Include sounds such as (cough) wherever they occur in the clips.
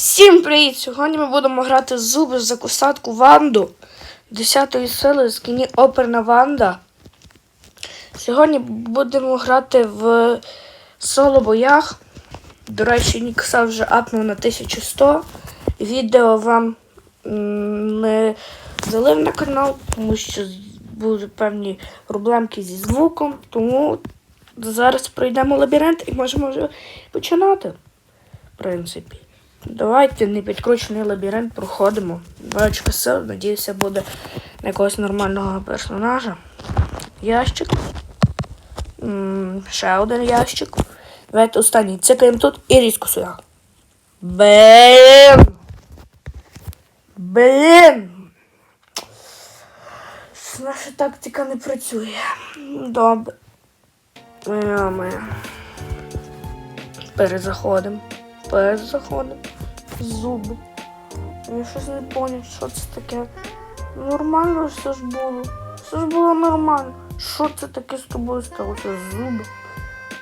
Всім привіт! Сьогодні ми будемо грати зуби за кусатку Ванду 10 сили з кіні Оперна Ванда. Сьогодні будемо грати в соло боях. До речі, Нікса вже апнув на 1100. Відео вам не залив на канал, тому що були певні проблемки зі звуком. Тому зараз пройдемо лабіринт і можемо вже починати. В принципі. Давайте непідкручений лабіринт проходимо. Два очка сил, надіюся, буде на якогось нормального персонажа. Ящик. М, ще один ящик. Давайте останній. Цикаємо тут і різко сюди. Блін! Блін! Наша тактика не працює. Добре. Моя. Перезаходимо. Перезаходимо. Зуби. Я щось не поняв, що це таке. Нормально все ж було. Все ж було нормально. Що це таке з тобою сталося? Зуби.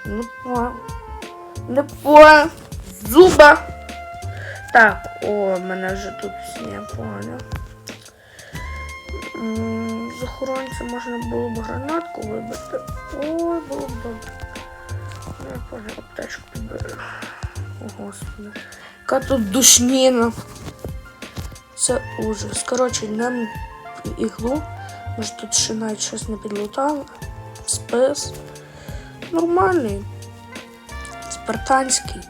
Не понял. Не понял. Зуба. Так, о, мене вже тут всі я понял. З охоронця можна було б гранатку вибити. Ой, було б добре. Я понял, аптечку підберу. О, господи. Яка тут душніна. Це ужас. Коротше, нам іглу. Може тут ще навіть щось не підлутали. Спис. Нормальний. Спартанський.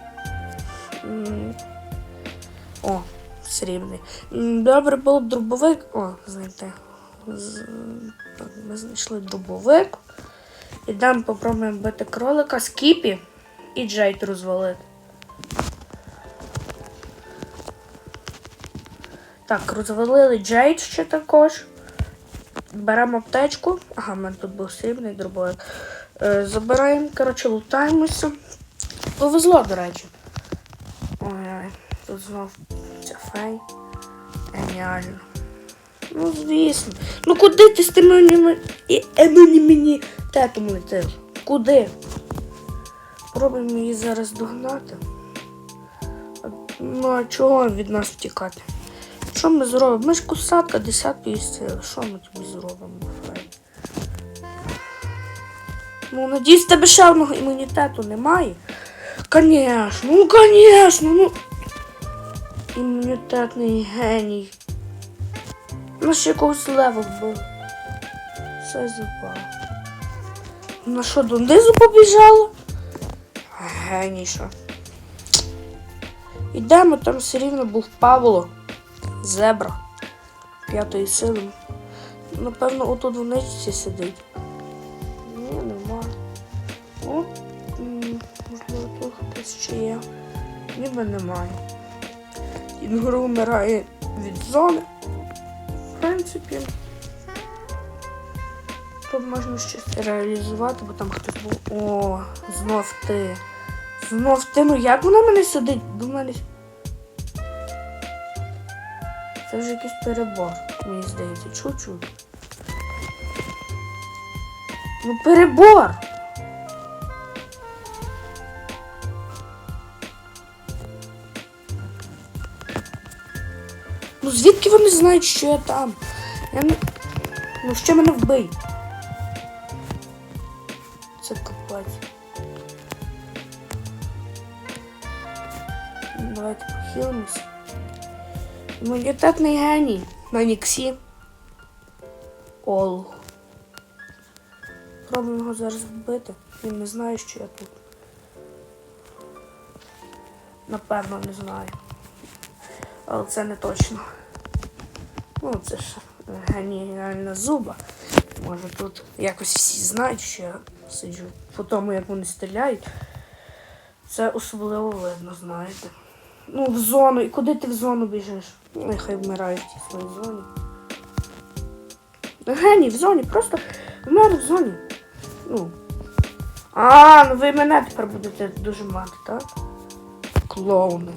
О, срібний. Добре було б дробовик. О, знаєте. Ми знайшли дробовик. Ідемо попробуємо бити кролика, скіпі і джейт розвалити. Так, розвалили Джейд ще також. Беремо аптечку. Ага, в мене тут був срібний дробовик. Е, забираємо, коротше, лутаємося. Повезло, до речі. Ой-ой, тут знов ця фей. Геніально. Ну, звісно. Ну куди ти з тим імунітетом летиш? Куди? Пробуємо її зараз догнати. Ну, а чого від нас втікати? Що ми зробимо? Ми ж кусатка 10 сили. Що ми тобі зробимо, Фрей? Ну, надіюсь, тебе ще одного імунітету немає. Конечно, ну конечно, ну. Імунітетний геній. Ну, ще якогось левел був. Все запало. На що, донизу побіжала? Геній що. Ідемо, там все рівно був Павло. Зебра. П'ятої сили. Напевно, отут в ничці сидить. Ні, нема. О, можливо, тут хтось ще є. Ніби немає. Інгуру вмирає від зони. В принципі. Тут можна щось реалізувати, бо там хтось був. О, знов ти. Знов ти. Ну як вона мене сидить? До мене. Це вже якийсь перебор, мені здається, чуть-чуть. Ну перебор! Ну звідки вони знають, що я там? Я не... Ну ще мене вбий. Це капець. Давайте похилимося. Імунітетний геній на Ніксі. Олух. Пробуємо його зараз вбити. Він не знає, що я тут. Напевно, не знаю. Але це не точно. Ну, це ж геніальна зуба. Може тут якось всі знають, що я сиджу. По тому, як вони стріляють. Це особливо видно, знаєте. Ну, в зону. І куди ти в зону біжиш? Ну, Нехай вмирають в своїй зоні. Геній в зоні, просто вмер в зоні. Ну. А, ну ви мене тепер будете дуже мати, так? Клоуни.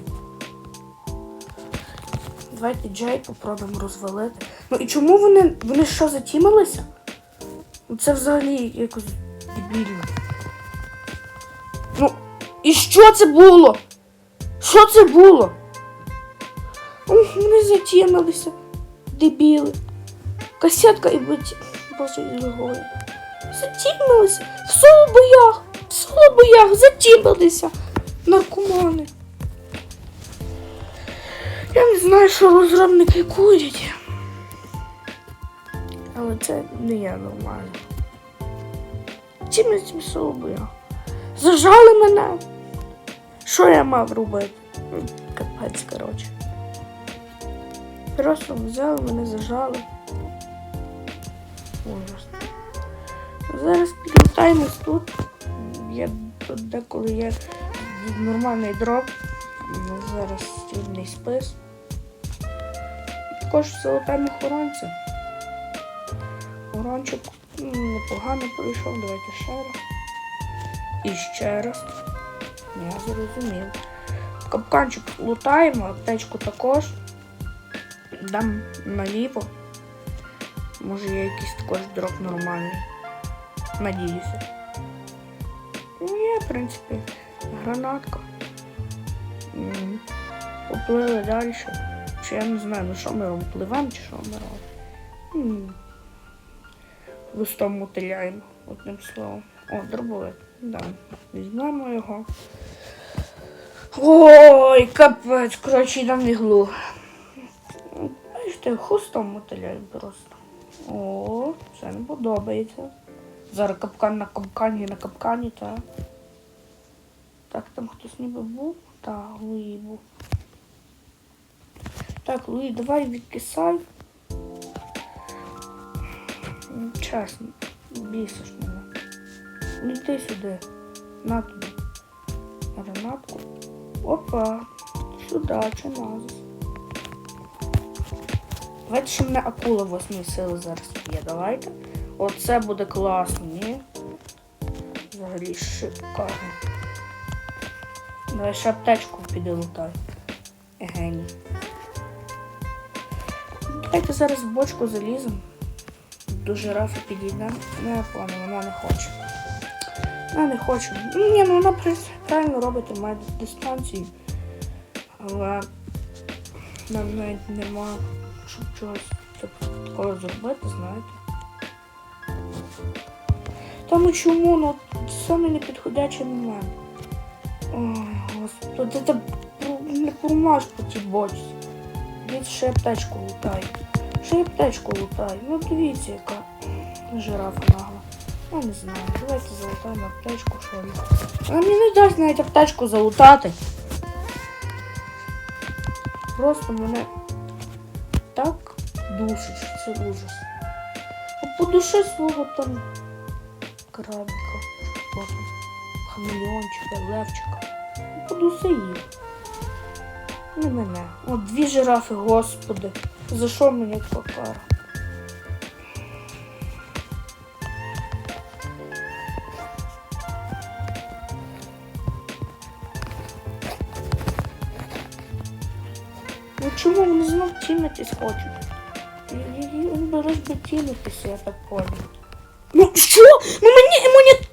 Давайте Джей попробуємо розвалити. Ну і чому вони. Вони що затімилися? Ну це взагалі якось дебільно. Ну, і що це було? Що це було? Вони затімилися. Дебіли. Касетка і биті. Боже, його. Затімилися. В солобоях. В солобоях затімилися. Наркомани. Я не знаю, що розробники курять. Але це не є нормально. Чим я цим солобоях? Зажали мене. Що я мав робити? Капець, коротше. Просто взяли мене, зажали. Ужас. Зараз підлітаємось тут. Тут деколи є нормальний дроп. Зараз срібний спис. Також золотаємо охоронця. Оранчик м, непогано пройшов, давайте ще раз. І ще раз. Я зрозумів. Капканчик лутаємо, аптечку також. Дам наліво. Може є якийсь також дроп нормальний. Надіюся. Ну, є, в принципі, гранатка. Поплили далі. Чи я не знаю, ну що ми робимо? Пливемо чи що ми робимо? Листом мотиляємо, одним словом. О, дробовик. Да. Візьмемо його. Ой, капець, коротше, йдемо в іглу. Бачите, хустом мотиляю просто. О, це не подобається. Зараз капкан на капкані на капкані, так. Так, там хтось ніби був. Так, Луї був. Так, Луї, давай відкисай. Чесно, бісиш мене. Йди сюди. На тобі. Гранатку. Опа. Сюди, чи назис. Давайте ще мене акула восьмої сили зараз є. Давайте. Оце буде класно, ні? Взагалі шикарно. Давай ще аптечку піде лутай. Геній. Давайте зараз в бочку заліземо. До жирафи підійдемо. Не пане, вона не хоче. Вона не хоче. Ні, ну вона правильно робить, має дистанцію. Але нам навіть нема, щоб чогось такого зробити, знаєте. Там чому, ну, саме непідходячий момент. Ой, господи, це не промаж по тій бочці. Дивіться, ще аптечку лутай. Ще аптечку лутай. Ну дивіться, яка жирафа нагла. Я не знаю, давайте залутаємо аптечку, що ли. Вона мені не дасть навіть аптечку залутати. Просто мене що це ужас. А по душі свого там крабика, хамелеончика, левчика. Подуси їх. Не мене. От дві жирафи, господи. За що мені така? Ну чому вони знов тімитись хочуть? Би би тімитися, я так понял. Ну що? Ну мені імунітет...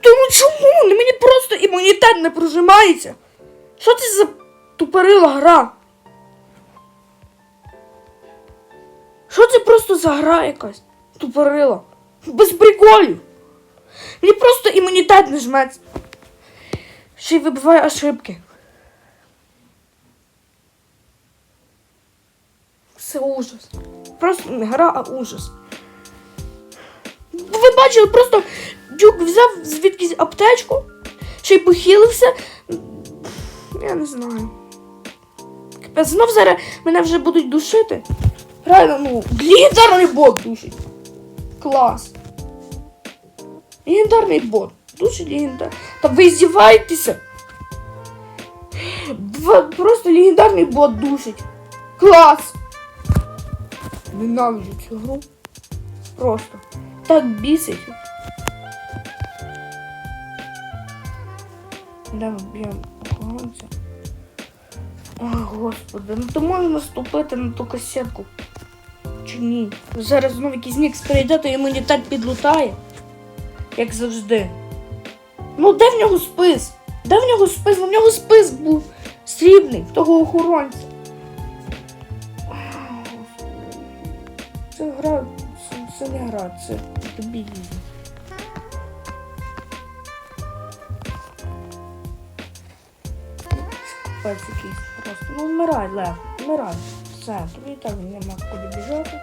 Тому чому? Ну мені просто імунітет не прожимається. Що це за тупорила гра? Що це просто за гра якась? Тупорила. Без приколів. Мені просто імунітет не жметься. Ще й вибиває ошибки. Це ужас. Просто не гра, а ужас. Ви бачили, просто дюк взяв звідкись аптечку, ще й похилився. Я не знаю. Капець, знов зараз мене вже будуть душити. Реально, ну, легендарний бот душить. Клас. Легендарний бот. Душить легендар. Та ви здіваєтеся? Просто легендарний бот душить. Клас. Ненавиджу цю гру. Просто. Так бісить. Де б'ємо охоронця? Ой, господи, ну то можна наступити на ту касетку. Чи ні? Зараз знову якийсь нікс прийде, то імунітет підлутає. Як завжди. Ну де в нього спис? Де в нього спис? У нього спис був срібний. в того охоронця. Це гра, це, це не гра, це дебілізм. Капець якийсь просто. Ну вмирай, Лев, вмирай. Все, тобі так нема куди біжати.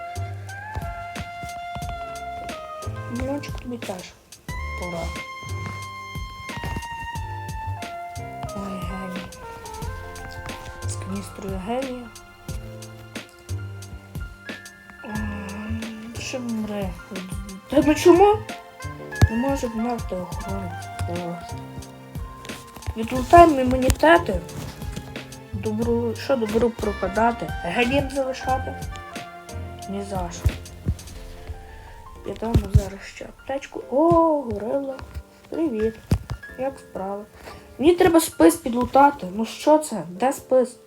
Мільйончик тобі теж. Пора. Ой, геній. З каністрою генія. Ще вмре. Та ну чому? Не може вмерти охоронець. Ось. Відлутаємо імунітети. Добру, що добру пропадати? Генім залишати? Ні за що. Підемо зараз ще аптечку. О, горила. Привіт. Як справи? Мені треба спис підлутати. Ну що це? Де спис?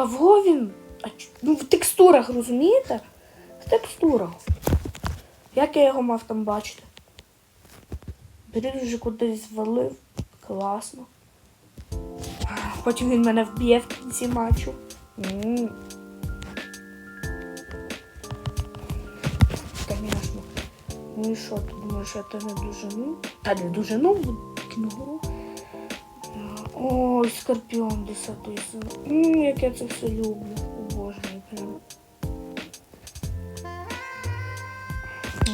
А, а во він? А, ч- ну, в текстурах, розумієте? В текстурах. Як я його мав там бачити? Беріт вже кудись звалив. Класно. Потім він мене вб'є в кінці матчу. Конечно. Ну і що, ти думаєш, я тебе не дожену? Та не дожену в кінгуру. Ой, скорпіон 10 сила. М, як я це все люблю. О боже прям.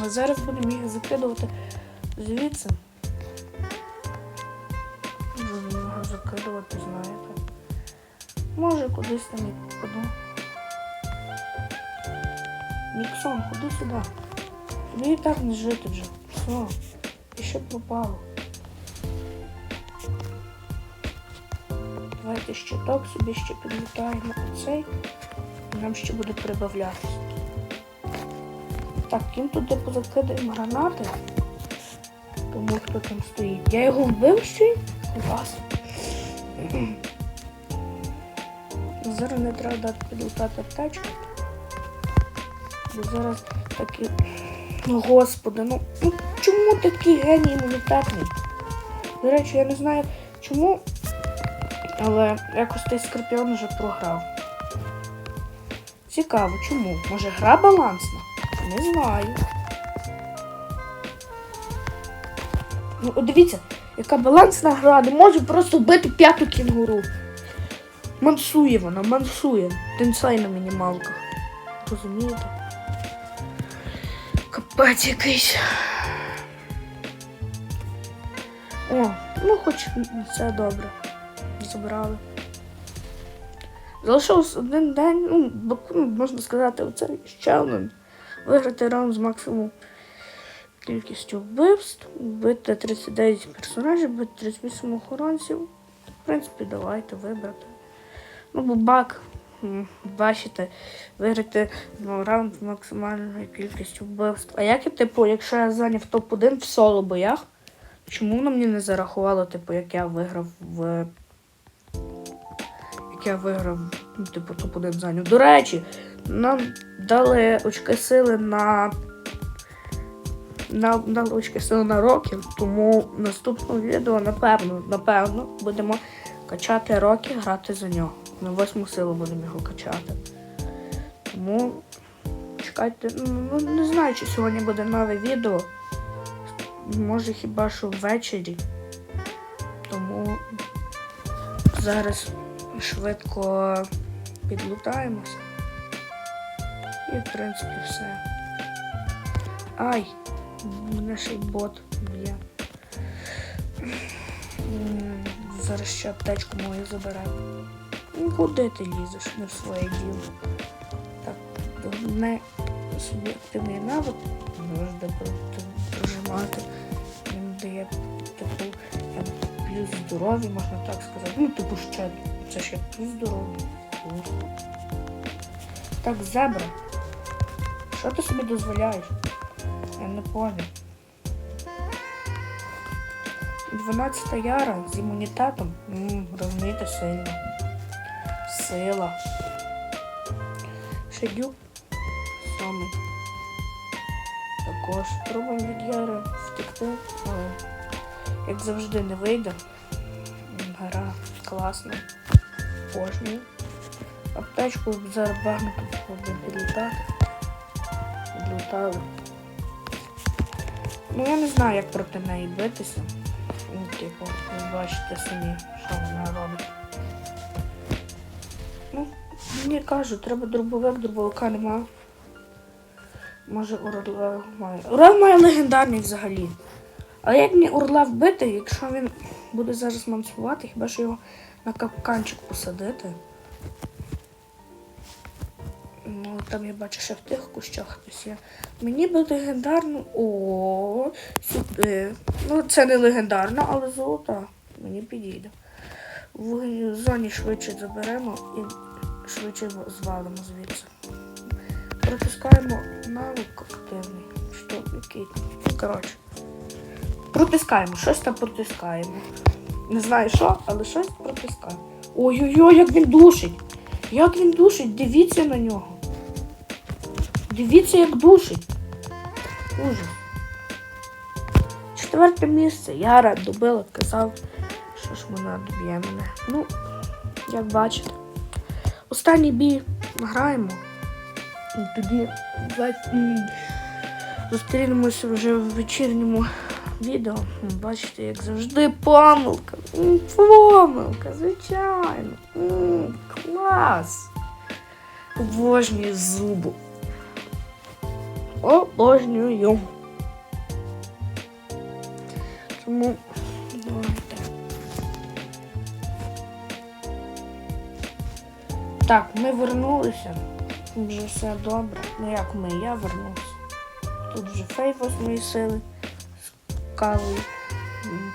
А зараз будемо їх закидувати звідси. Будемо його закидувати, знаєте. Може кудись там і попаду. Ніксон, ходи сюди. Тобі так не жити вже. Все. І ще пропало. Давайте щиток собі ще підлітаємо оцей. Нам ще буде прибавлятися. Так, ким туди позакидаємо гранати. Тому хто там стоїть. Я його вбив ще? Клас. Зараз не треба дати підлутати аптечку. Бо зараз такі. Господи, ну, ну чому такий геній імунітетний? До речі, я не знаю чому, але якось той скорпіон вже програв. Цікаво, чому? Може гра балансна? Не знаю. Ну, дивіться, яка балансна гра, не може просто вбити п'яту кінгуру. Мансує вона, мансує. Тенсай на мінімалках. Розумієте? Капець якийсь. О, ну хоч це добре. Забрали. Залишився один день, ну, бо, ну, можна сказати, оце ще один. Виграти раунд з максимум кількістю вбивств, вбити 39 персонажів, вбити 38 охоронців. В принципі, давайте вибрати. Ну, бо бак, бачите, виграти ну, раунд з максимальною кількістю вбивств. А як я, типу, якщо я зайняв топ-1 в соло боях, чому воно мені не зарахувало, типу, як я виграв в. Я виграв, ну, типу, топ-1 зайняв. До речі, нам дали очки сили на. На, дали очки сили на років, тому в наступному відео, напевно, напевно, будемо качати роки, грати за нього. На восьму силу будемо його качати. Тому чекайте, ну ну, не знаю, чи сьогодні буде нове відео. Може хіба що ввечері. Тому зараз швидко підлутаємося. І в принципі все. Ай! Мене ще й бот б'є. Зараз ще аптечку мою забере. Ну, куди ти лізеш? Не в своє діло. Так, головне собі активний навик про- прожимати. Він дає таку плюс здоров'я, можна так сказати. Ну, типу ще. Це ще плюс здоров'я. Так, зебра. Що ти собі дозволяєш? Я не поняв. 12 яра з імунітетом. Розумієте, сильно. Сила. Шедюк. Сьомий. Також спробуємо від Яри втекти, але як завжди не вийде. Гра класна. Кожній. Аптечку зараз багато будемо підлітати. Підлітали. Ну я не знаю, як проти неї битися. Ну, типу, ви бачите самі, що вона робить. Ну, мені кажуть, треба дробовик, дробовика нема. Може Орла має. Орел має легендарний взагалі. Але як мені Орла вбити, якщо він буде зараз мансувати, хіба що його на капканчик посадити? Ну, там я бачу, що в тих кущах хтось є. Мені би легендарну. О, сюди. Ну, це не легендарна, але золота. Мені підійде. В зоні швидше заберемо і швидше звалимо звідси. Протискаємо навик активний. Що, який? Коротше. Протискаємо, щось там протискаємо. Не знаю що, але щось протискаємо. Ой-ой-ой, як він душить! Як він душить, дивіться на нього. Дивіться, як душить. Ужас. Четверте місце. Яра добила, казав, що ж вона доб'є мене. Ну, як бачите. Останній бій граємо. І тоді зустрінемося вже в вечірньому відео. Бачите, як завжди, помилка. Помилка, звичайно. Клас. Обожнюю зубу. Обожнюю. Тому давайте. Так, ми вернулися. Вже все добре. Ну як ми, я вернувся. Тут вже фей восьмої сили кавою.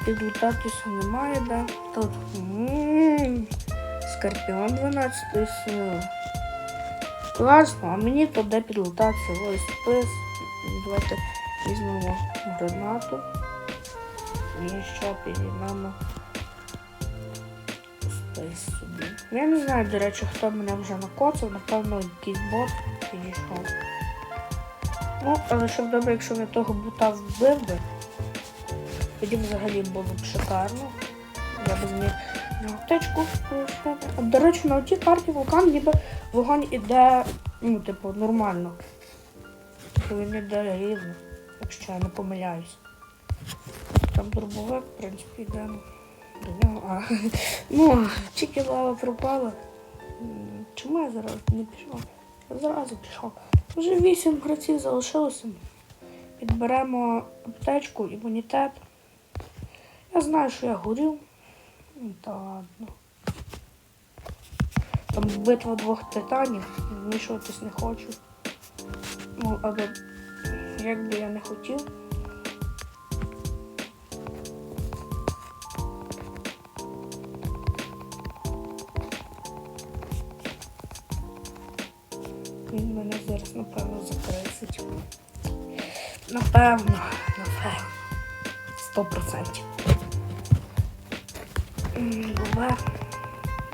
Підлутатися немає, де. Тут скорпіон 12 сили. Класно, а мені тут де підлутатися. Ось спис. Давайте візьмемо гранату. І ще підіймемо собі. Я не знаю, до речі, хто мене вже накоцав, напевно, якийсь бот підійшов. Ну, але щоб добре, якщо я того бота вбив би, тоді взагалі було б шикарно. Я б зміг аптечку До речі, на тій карті вулкан ніби вогонь іде, ну, типу, нормально. Типу він іде рівно, якщо я не помиляюсь. Там дробовик, в принципі, йде до нього. А, (laughs) ну, тільки лава пропала. Чому я зараз не пішов? Я зразу пішов. Вже вісім гравців залишилося. Підберемо аптечку, імунітет. Я знаю, що я горю. Ну, Та ладно. Там битва двох титанів, вмішуватись не хочу. Ну, але як би я не хотів. Він мене зараз, напевно, закресить. Напевно, напевно. Сто процентів. М,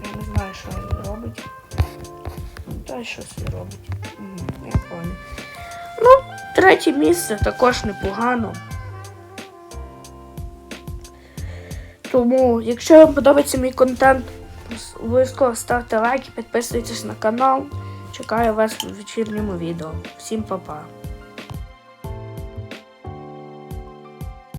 Я не знаю, що він робить. Та щось він робить. Я понял. Ну, третє місце також непогано. Тому, якщо вам подобається мій контент, обов'язково ставте лайк і підписуйтесь на канал. Чекаю вас в вечірньому відео. Всім па-па.